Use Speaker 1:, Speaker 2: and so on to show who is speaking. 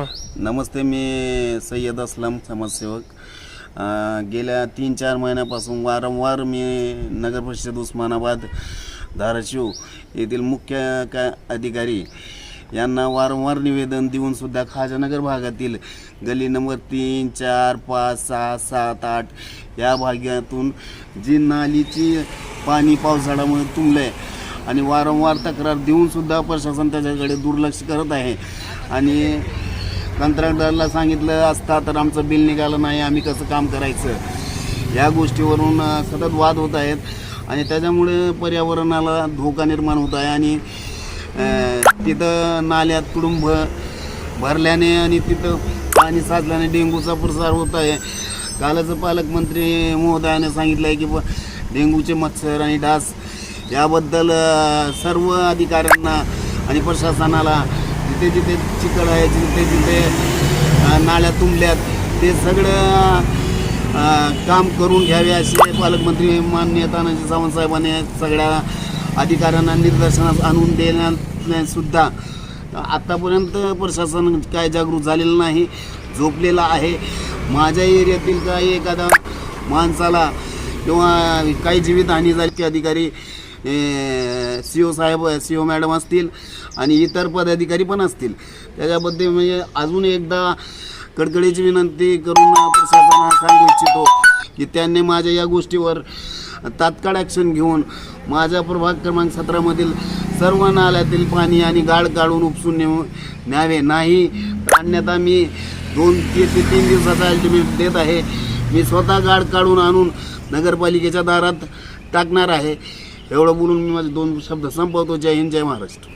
Speaker 1: नमस्ते मी सय्यद असलम समाजसेवक. गेल्या तीन चार महिन्यापासून वारंवार मी नगर परिषद उस्मानाबाद धाराशिव येथील मुख्य का अधिकारी यांना वारंवार निवेदन देऊन सुद्धा खाजानगर भागातील गली नंबर तीन चार पाच सहा सात आठ या भागातून जी नालीची पाणी पावसाळ्यामुळे तुंबलं आहे आणि वारंवार तक्रार देऊनसुद्धा प्रशासन त्याच्याकडे दुर्लक्ष करत आहे. आणि कंत्राटदाराला सांगितलं असता तर आमचं बिल निघालं नाही आम्ही कसं काम करायचं? या गोष्टीवरून सतत वाद होत आहेत आणि त्याच्यामुळे पर्यावरणाला धोका निर्माण होत आहे आणि तिथं नाल्यात कुटुंब भरल्याने आणि तिथं पाणी साचल्याने डेंग्यूचा प्रसार होत आहे. कालच पालकमंत्री महोदयाने सांगितलं आहे की ब- डेंग्यूचे मच्छर आणि डास याबद्दल सर्व अधिकाऱ्यांना आणि प्रशासनाला जिथे जिथे चिकड आहे जिथे जिथे नाळ्या नाल्या तुंबल्यात ते सगळं काम करून घ्यावे असे पालकमंत्री माननीय तानाजी सावंतसाहेबांनी सगळ्या अधिकाऱ्यांना निदर्शनास आणून देण्यासुद्धा आत्तापर्यंत प्रशासन काय जागरूक झालेलं नाही झोपलेला आहे. माझ्या एरियातील काही एखादा माणसाला किंवा काही जीवितहानी झाली अधिकारी सी ओ साहेब सी ओ मॅडम असतील आणि इतर पदाधिकारी पण असतील. त्याच्याबद्दल म्हणजे अजून एकदा कडकडीची विनंती करून प्रशासनाला सांगू इच्छितो की त्यांनी माझ्या या गोष्टीवर तात्काळ ॲक्शन घेऊन माझ्या प्रभाग क्रमांक सतरामधील सर्व नाल्यातील पाणी आणि गाळ काढून उपसून नेऊ न्यावे. नाही तर अन्यथा मी दोन ते ते तीन दिवसाचा अल्टिमेट देत आहे. मी स्वतः गाळ काढून आणून नगरपालिकेच्या दारात टाकणार आहे. एवढं बोलून मी माझे दोन शब्द संपवतो. जय हिंद जय महाराष्ट्र.